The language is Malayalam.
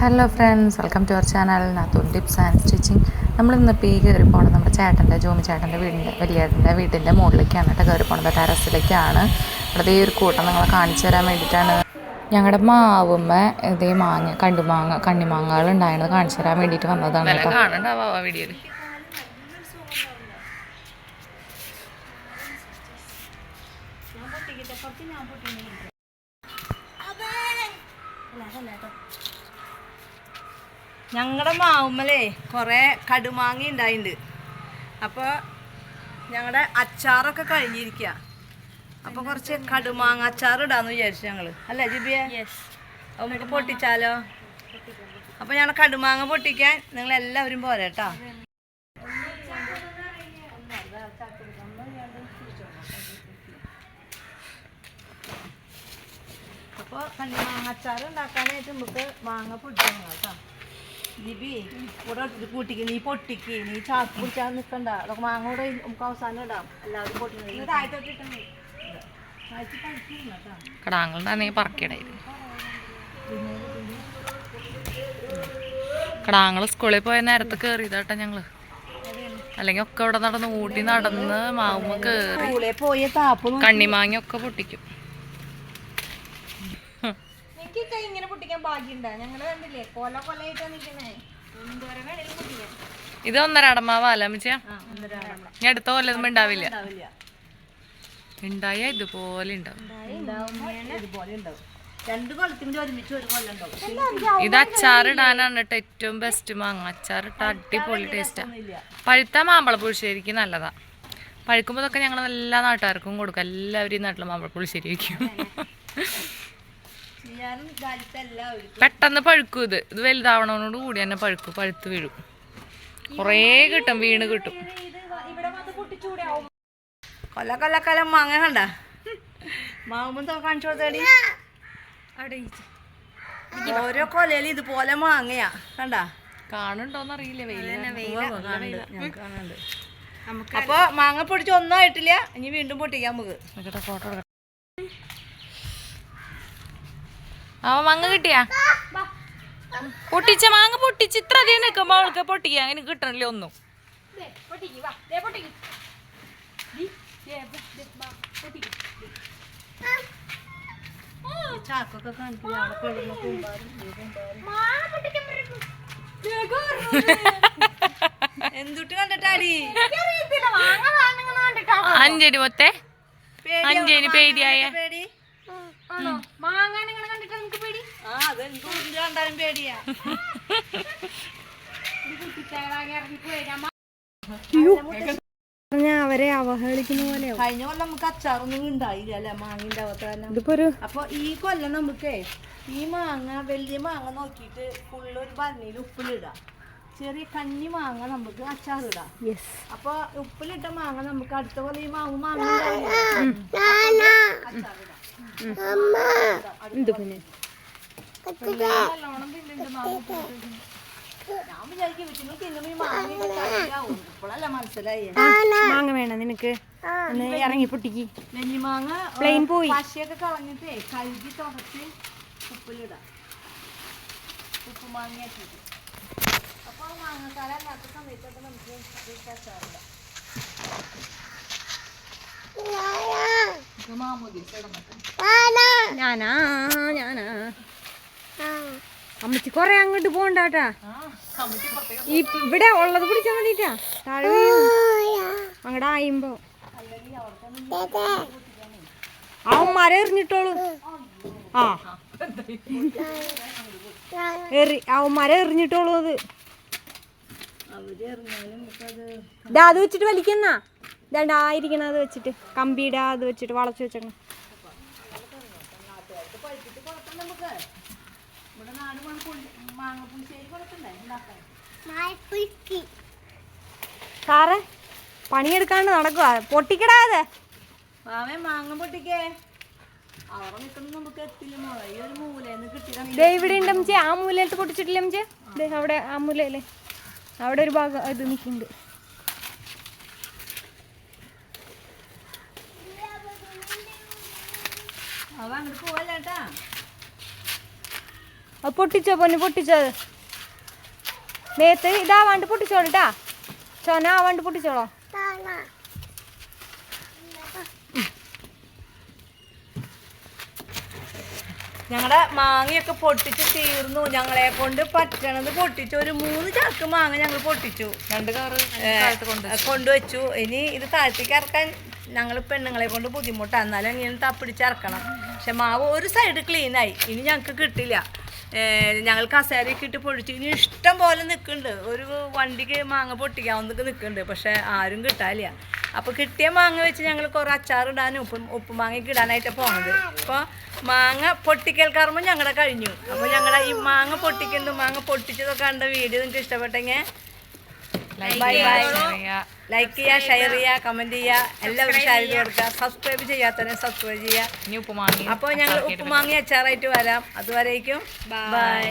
Hello friends welcome to our channel നാത്തൂൻ ടിപ്സ് ആൻഡ് സ്റ്റിച്ചിങ് നമ്മളിന്ന് ഇപ്പോൾ ഈ കയറി പോകണം നമ്മുടെ ചേട്ടന്റെ ജോമി ചേട്ടന്റെ വീടിന്റെ വലിയേട്ടന്റെ വീട്ടിന്റെ മുകളിലേക്കാണ് കേട്ടോ കയറി പോകുന്നത് ടെറസിലേക്കാണ്. ഇവിടെ ഈ ഒരു കൂട്ടം നിങ്ങളെ കാണിച്ചു തരാൻ വേണ്ടിയിട്ടാണ്. ഞങ്ങളുടെ മാവുമ്മ ഇതേ മാങ്ങ കണ്ടുമാങ്ങ കണ്ണിമാങ്ങകൾ ഉണ്ടായിരുന്നത് കാണിച്ചു തരാൻ വേണ്ടിയിട്ട് വന്നതാണ് കേട്ടോ. കാണണ്ടാവാ വീഡിയോയിൽ ഞങ്ങളുടെ മാവുമ്മലേ കുറേ കടുമാങ്ങി ഉണ്ടായിട്ടുണ്ട് അപ്പോൾ ഞങ്ങളുടെ അച്ചാറൊക്കെ കഴിഞ്ഞിരിക്കുക അപ്പോൾ കുറച്ച് കടുമാങ്ങ അച്ചാർ ഇടാന്ന് വിചാരിച്ചു ഞങ്ങൾ അല്ലേ ജിബിയെ? അപ്പോൾ നമുക്ക് പൊട്ടിച്ചാലോ? അപ്പോൾ ഞങ്ങൾ കടുമാങ്ങ പൊട്ടിക്കാൻ നിങ്ങൾ എല്ലാവരും പോരാട്ടോ. അപ്പോൾ കണ്ണിമാങ്ങ അച്ചാർ ഉണ്ടാക്കാനായിട്ട് നമുക്ക് മാങ്ങ പൊട്ടിക്കണം കേട്ടോ. ലിബി ഇവിടെ കൂട്ടിക്ക് നീ പൊട്ടിക്ക് നീ ചാക്ക് പിടിച്ചാൽ നിൽക്കണ്ട അതൊക്കെ മാങ്ങോടെ നമുക്ക് അവസാനം ഇടാം. എല്ലാവരും പൊട്ടിക്കുന്നത് കടാങ്ങളുണ്ടായിരുന്നെങ്കിൽ പറക്കിയിടായിരുന്നു കടാങ്ങൾ സ്കൂളിൽ പോയ നേരത്തെ കയറിയതാട്ടോ ഞങ്ങൾ. അല്ലെങ്കിൽ ഒക്കെ ഇവിടെ നടന്ന് ഊട്ടി നടന്ന് മാവുമ്മ കയറി സ്കൂളിൽ പോയ താപ്പ് കണ്ണിമാങ്ങ ഒക്കെ പൊട്ടിക്കും. എനിക്ക് കൈ ഇങ്ങനെ പൊട്ടിക്കാൻ ഭാഗ്യണ്ട ഞങ്ങൾ കണ്ടില്ലേ? കൊല കൊലയായിട്ടാ നിൽക്കുന്നേ എന്തോരം വേണേലും പൊട്ടിക്കാം. ഇത് ഒന്നര അടമാവല്ല അമ്മച്ചിയ? ആ ഒന്നര ഞാൻ അടുത്ത കൊല്ലം ഉണ്ടാവില്ല ഉണ്ടാവില്ല ഉണ്ടായ ഇതുപോലെ ഉണ്ടാവും രണ്ട് കൊല്ലത്തിന്റെ ഒരുമിച്ച് ഒരു കൊല്ലം ഇത് അച്ചാറിടാനാണ് കേട്ടോ ഏറ്റവും ബെസ്റ്റ് മാങ്ങ. അച്ചാറിട്ട അടിപൊളി ടേസ്റ്റാ പഴുത്ത മാമ്പഴ പുളിശ്ശേരിക്ക് നല്ലതാ പഴുക്കുമ്പോഴൊക്കെ ഞങ്ങൾ എല്ലാ നാട്ടുകാർക്കും കൊടുക്കും. എല്ലാവരും ഈ നാട്ടിൽ മാമ്പഴ പുളിശ്ശേരി വയ്ക്കും പെട്ടെന്ന് പഴുക്കും ഇത്. ഇത് വലുതാവണോട് കൂടി തന്നെ പഴുക്കും പഴുത്ത് വീഴും. കുറേ കിട്ടും വീണ് കിട്ടും. കൊല്ല കല മാങ്ങ കണ്ട? മാങ്ങുമ്പോ കാണിച്ചു കൊടുത്തേടി. ഓരോ കൊലയിൽ ഇതുപോലെ മാങ്ങയാ. കണ്ട? കാണുണ്ടോന്ന് അറിയില്ല വെയിൽ. അപ്പൊ മാങ്ങ പൊടിച്ച് ഒന്നും ആയിട്ടില്ല. ഇനി വീണ്ടും പൊട്ടിക്കാം നമുക്ക്. ഫോട്ടോ എടുക്കട്ടെ മങ്ങ കിട്ടിയാ? പൊട്ടിച്ച മാങ്ങ പൊട്ടിച്ച് ഇത്ര അധികം നിൽക്കുമ്പോ അവൾക്ക് പൊട്ടിക്കുക അങ്ങനെ കിട്ടണില്ല ഒന്നും. ചാക്കൊക്കെ. എന്തുട്ട് കണ്ടിട്ടാടി? അഞ്ചടി മൊത്തേ അഞ്ചേരി പേടിയായ? പേടി ആ അത് എനിക്ക് ഉരുണ്ട് കണ്ടാലും പേടിയാ അവരെ അവഹേളിക്കുന്ന പോലെ കഴിഞ്ഞ കൊല്ലം നമുക്ക് അച്ചാറൊന്നും ഉണ്ടായില്ല അല്ലെ? മാങ്ങിന്റെ അവസ്ഥ അപ്പൊ ഈ കൊല്ലം നമുക്കേ ഈ മാങ്ങ വലിയ മാങ്ങ നോക്കിയിട്ട് ഫുള്ള് ഒരു ഭരണിയിൽ ഉപ്പിലിടാം. ചെറിയ കഞ്ഞി മാങ്ങ നമുക്ക് അച്ചാറിടാം. അപ്പൊ ഉപ്പിലിട്ട മാങ്ങ നമുക്ക് അടുത്ത പോലെ ഈ മാങ്ങ മാങ്ങ ഉണ്ടാവില്ല. അച്ചാറിടാം. മാങ്ങ വേണം നിനക്ക്. ഇറങ്ങി പൊട്ടിക്ക്. പ്ലെയിൻ മാങ്ങ പ്ലെയിൻ പോയി. പശയൊക്കെ കളഞ്ഞിട്ടേ കഴുകി തുടച്ച് ഉപ്പിലിടാം. ഉപ്പ് മാങ്ങയാക്കിയിട്ട് അപ്പൊ മാങ്ങക്കാലം അല്ലാത്ത സമയത്തൊക്കെ നമുക്ക് അച്ചാറിടാം ഞാനാ. അമ്മച്ചി കൊറേ അങ്ങോട്ട് പോണ്ടാട്ടാ. ഈ ഇവിടെ ഉള്ളത് പിടിച്ചാ മതിട്ടാ താഴെ അങ്ങടെ ആയുമ്പോ. അവൻ മര എറിഞ്ഞിട്ടോളു. ആ. എറി അവൻ മര എറിഞ്ഞിട്ടോളൂ അത്. ഇതാ അത് വെച്ചിട്ട് വലിക്കുന്ന. ഇതാണ്ടായിരിക്കണം അത് വെച്ചിട്ട്. കമ്പിയുടെ അത് വെച്ചിട്ട് വളച്ചു വെച്ചേക്കണം. നാട് മാങ്ങ പുളി- മാങ്ങ പുളിശ്ശേരി കൊടുക്കണ്ടേ ഉണ്ടാക്കാൻ സാറേ പണിയെടുക്കാണ്ട് നടക്കുക പൊട്ടിക്കടാതെ. മാമേ മാങ്ങ പൊട്ടിക്കേ. അവിടെ നിൽക്കുന്ന നമുക്ക് എത്തില്ല മോളെ. ഈ ഒരു ഇവിടെ ഉണ്ട് അമ്മച്ചി. ആ മൂലത്ത് പൊട്ടിച്ചിട്ടില്ല അമ്മച്ചി? അവിടെ ആ മൂലല്ലേ അവിടെ ഒരു ഭാഗം ഇത് നിൽക്കുന്നുണ്ട്. അവ അങ്ങോട്ട് പോവല്ലേട്ടാ അത് പൊട്ടിച്ചോ പൊന്ന് പൊട്ടിച്ചോ. അത് നേത്ത് ഇതാവാണ്ട് പൊട്ടിച്ചോളൂട്ടാ ചോന ആവാണ്ട് പൊട്ടിച്ചോളോ. ഞങ്ങളുടെ മാങ്ങയൊക്കെ പൊട്ടിച്ച് തീർന്നു. ഞങ്ങളെ കൊണ്ട് പറ്റണത് പൊട്ടിച്ചു. ഒരു മൂന്ന് ചാക്ക് മാങ്ങ ഞങ്ങൾ പൊട്ടിച്ചു. രണ്ട് കാറ് കൊണ്ടുവച്ചു ഇനി ഇത് താഴത്തേക്ക് ഇറക്കാൻ ഞങ്ങൾ പെണ്ണുങ്ങളെ കൊണ്ട് ബുദ്ധിമുട്ടാണ് എന്നാലും ഇങ്ങനെ തപ്പിടിച്ചിറക്കണം പക്ഷെ മാവ് ഒരു സൈഡ് ക്ലീനായി ഇനി ഞങ്ങൾക്ക് കിട്ടില്ല. ഞങ്ങൾ കസേരയൊക്കെ ഇട്ട് പൊടിച്ചു ഇനി ഇഷ്ടം പോലെ നിൽക്കുന്നുണ്ട്. ഒരു വണ്ടിക്ക് മാങ്ങ പൊട്ടിക്കാവുന്നൊക്കെ നിൽക്കുന്നുണ്ട്. പക്ഷേ ആരും കിട്ടാല്ല അപ്പോൾ കിട്ടിയ മാങ്ങ വെച്ച് ഞങ്ങൾ കുറേ അച്ചാറിടാനും ഉപ്പ് ഉപ്പ് മാങ്ങയ്ക്ക് ഇടാനായിട്ട് പോണത്. അപ്പോൾ മാങ്ങ പൊട്ടിക്കൽ കർമ്മം ഞങ്ങളുടെ കഴിഞ്ഞു. അപ്പോൾ ഞങ്ങളുടെ ഈ മാങ്ങ പൊട്ടിക്കുന്നു മാങ്ങ പൊട്ടിച്ചതൊക്കെ കണ്ട വീഡിയോ നിങ്ങൾക്ക് ഇഷ്ടപ്പെട്ടെങ്കിൽ ബൈ ബൈ ലൈക്ക് ചെയ്യുക ഷെയർ ചെയ്യുക കമന്റ് ചെയ്യുക എല്ലാവരും ഷെയർ ചെയ്ത് കൊടുക്കുക സബ്സ്ക്രൈബ് ചെയ്യാത്തവരെ സബ്സ്ക്രൈബ് ചെയ്യാം. ഇനി ഉപ്പ് മാങ്ങി അപ്പോൾ ഞങ്ങൾ ഉപ്പുമാങ്ങി അച്ചാറായിട്ട് വരാം. അതുവരേക്കും ബൈ